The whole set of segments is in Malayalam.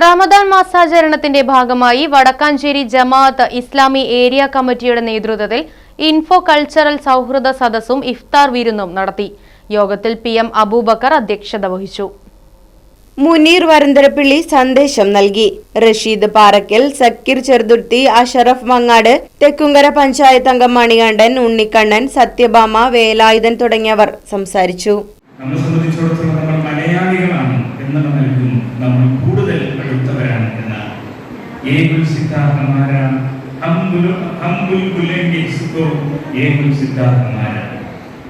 റമദാൻ മാസാചരണത്തിന്റെ ഭാഗമായി വടക്കാഞ്ചേരി ജമാഅത്ത് ഇസ്ലാമി ഏരിയ കമ്മിറ്റിയുടെ നേതൃത്വത്തിൽ ഇൻഫോ കൾച്ചറൽ സൗഹൃദ സദസ്സും ഇഫ്താർ വിരുന്നും നടത്തി. യോഗത്തിൽ പി എം അബൂബക്കർ അധ്യക്ഷത വഹിച്ചു. മുനീർ വരന്തരപ്പിള്ളി സന്ദേശം നൽകി. റഷീദ് പാറക്കൽ സക്കീർ ചെറുതുർത്തി അഷറഫ് മങ്ങാട് തെക്കുങ്കര പഞ്ചായത്ത് അംഗം മണികണ്ഠൻ ഉണ്ണിക്കണ്ണൻ സത്യഭാമ വേലായുധൻ തുടങ്ങിയവർ സംസാരിച്ചു. നമ്മളെ സംബന്ധിച്ചിടത്തോളം നമ്മൾ മലയാളികളാണ് എന്നുള്ള നൽകുന്നു. നമ്മൾ കൂടുതൽ അടുത്തവരാണ് എന്നാണ് ഏകുൽ സിദ്ധാർത്ഥന്മാരാണ് ഏകുൽ സിദ്ധാർത്ഥമാരാണ്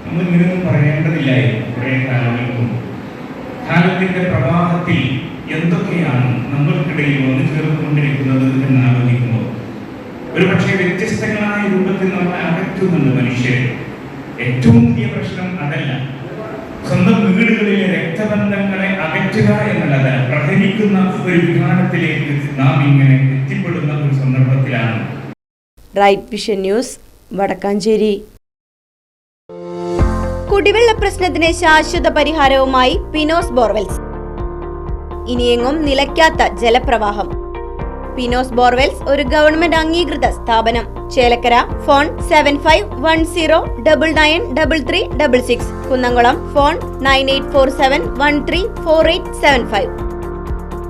നമ്മൾ ഇങ്ങനെയൊന്നും പറയേണ്ടതില്ലായിരുന്നു കുറേ കാലങ്ങൾക്കും. കാലത്തിന്റെ പ്രവാഹത്തിൽ എന്തൊക്കെയാണ് നമ്മൾക്കിടയിൽ വന്നു ചേർന്നുകൊണ്ടിരിക്കുന്നത് എന്ന് ആലോചിക്കുമ്പോൾ ഒരു പക്ഷേ വ്യത്യസ്തങ്ങളായ രൂപത്തിൽ നമ്മളെ അകറ്റുന്നുണ്ട് മനുഷ്യരെ. ഏറ്റവും വലിയ പ്രശ്നം അതല്ല. സ്വന്തം വീടുകളിലെ രക്തബന്ധങ്ങളെ അകറ്റുക എന്നുള്ളത് പ്രഹരിക്കുന്ന ഒരു വിധാനത്തിലേക്ക് നാം ഇങ്ങനെ എത്തിപ്പെടുന്ന ഒരു സന്ദർഭത്തിലാണ്. Right vision news Vadakkanchery. കുടിവെള്ള പ്രശ്നത്തിന് ശാശ്വത പരിഹാരവുമായി പിനോസ് ബോർവെൽസ് ഇനിയെങ്ങും നിലയ്ക്കാത്ത ജലപ്രവാഹം. പിനോസ് ബോർവെൽസ് ഒരു ഗവൺമെന്റ് അംഗീകൃത സ്ഥാപനം. Chelakkara phone seven five one zero double nine double three double six Kunnamkulam phone nine eight four seven one three four eight seven five